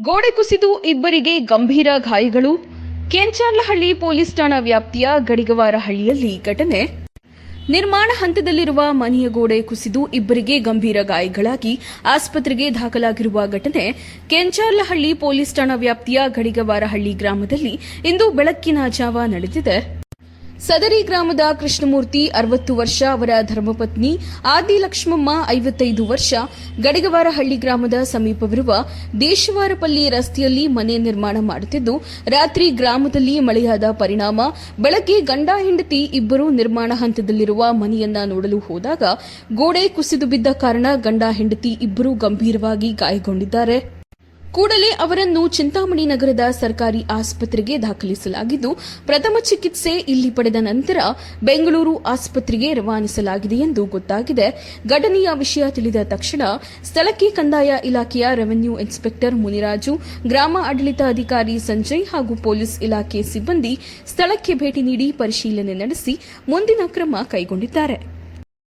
ಗೋಡೆ ಕುಸಿದು ಇಬ್ಬರಿಗೆ ಗಂಭೀರ ಗಾಯಗಳು. ಕೆಂಚಾರ್ಲಹಳ್ಳಿ ಪೊಲೀಸ್ ಠಾಣಾ ವ್ಯಾಪ್ತಿಯ ಗಡಿಗವಾರಹಳ್ಳಿಯಲ್ಲಿ ಘಟನೆ. ನಿರ್ಮಾಣ ಹಂತದಲ್ಲಿರುವ ಮನೆಯ ಗೋಡೆ ಕುಸಿದು ಇಬ್ಬರಿಗೆ ಗಂಭೀರ ಗಾಯಗಳಾಗಿ ಆಸ್ಪತ್ರೆಗೆ ದಾಖಲಾಗಿರುವ ಘಟನೆ ಕೆಂಚಾರ್ಲಹಳ್ಳಿ ಪೊಲೀಸ್ ಠಾಣಾ ವ್ಯಾಪ್ತಿಯ ಗಡಿಗವಾರಹಳ್ಳಿ ಗ್ರಾಮದಲ್ಲಿ ಇಂದು ಬೆಳಕಿನ ಜಾವ ನಡೆದಿದೆ. ಸದರಿ ಗ್ರಾಮದ ಕೃಷ್ಣಮೂರ್ತಿ ಅರವತ್ತು ವರ್ಷ, ಅವರ ಧರ್ಮಪತ್ನಿ ಆದಿ ಲಕ್ಷ್ಮಮ್ಮ ಐವತ್ತೈದು ವರ್ಷ, ಗಡಿಗವಾರಹಳ್ಳಿ ಗ್ರಾಮದ ಸಮೀಪವಿರುವ ದೇಶವಾರಪಲ್ಲಿ ರಸ್ತೆಯಲ್ಲಿ ಮನೆ ನಿರ್ಮಾಣ ಮಾಡುತ್ತಿದ್ದು, ರಾತ್ರಿ ಗ್ರಾಮದಲ್ಲಿ ಮಳೆಯಾದ ಪರಿಣಾಮ, ಬೆಳಗ್ಗೆ ಗಂಡ ಹೆಂಡತಿ ಇಬ್ಬರು ನಿರ್ಮಾಣ ಹಂತದಲ್ಲಿರುವ ಮನೆಯನ್ನ ನೋಡಲು ಹೋದಾಗ ಗೋಡೆ ಕುಸಿದು ಬಿದ್ದ ಕಾರಣ ಗಂಡ ಹೆಂಡತಿ ಇಬ್ಬರು ಗಂಭೀರವಾಗಿ ಗಾಯಗೊಂಡಿದ್ದಾರೆ. ಕೂಡಲೇ ಅವರನ್ನು ಚಿಂತಾಮಣಿ ನಗರದ ಸರ್ಕಾರಿ ಆಸ್ಪತ್ರೆಗೆ ದಾಖಲಿಸಲಾಗಿದ್ದು, ಪ್ರಥಮ ಚಿಕಿತ್ಸೆ ಇಲ್ಲಿ ಪಡೆದ ನಂತರ ಬೆಂಗಳೂರು ಆಸ್ಪತ್ರೆಗೆ ರವಾನಿಸಲಾಗಿದೆ ಎಂದು ಗೊತ್ತಾಗಿದೆ. ಘಟನೆಯ ವಿಷಯ ತಿಳಿದ ತಕ್ಷಣ ಸ್ಥಳಕ್ಕೆ ಕಂದಾಯ ಇಲಾಖೆಯ ರೆವೆನ್ಯೂ ಇನ್ಸ್ಪೆಕ್ಟರ್ ಮುನಿರಾಜು, ಗ್ರಾಮ ಆಡಳಿತಾಧಿಕಾರಿ ಸಂಜಯ್ ಹಾಗೂ ಪೊಲೀಸ್ ಇಲಾಖೆ ಸಿಬ್ಬಂದಿ ಸ್ಥಳಕ್ಕೆ ಭೇಟಿ ನೀಡಿ ಪರಿಶೀಲನೆ ನಡೆಸಿ ಮುಂದಿನ ಕ್ರಮ ಕೈಗೊಂಡಿದ್ದಾರೆ.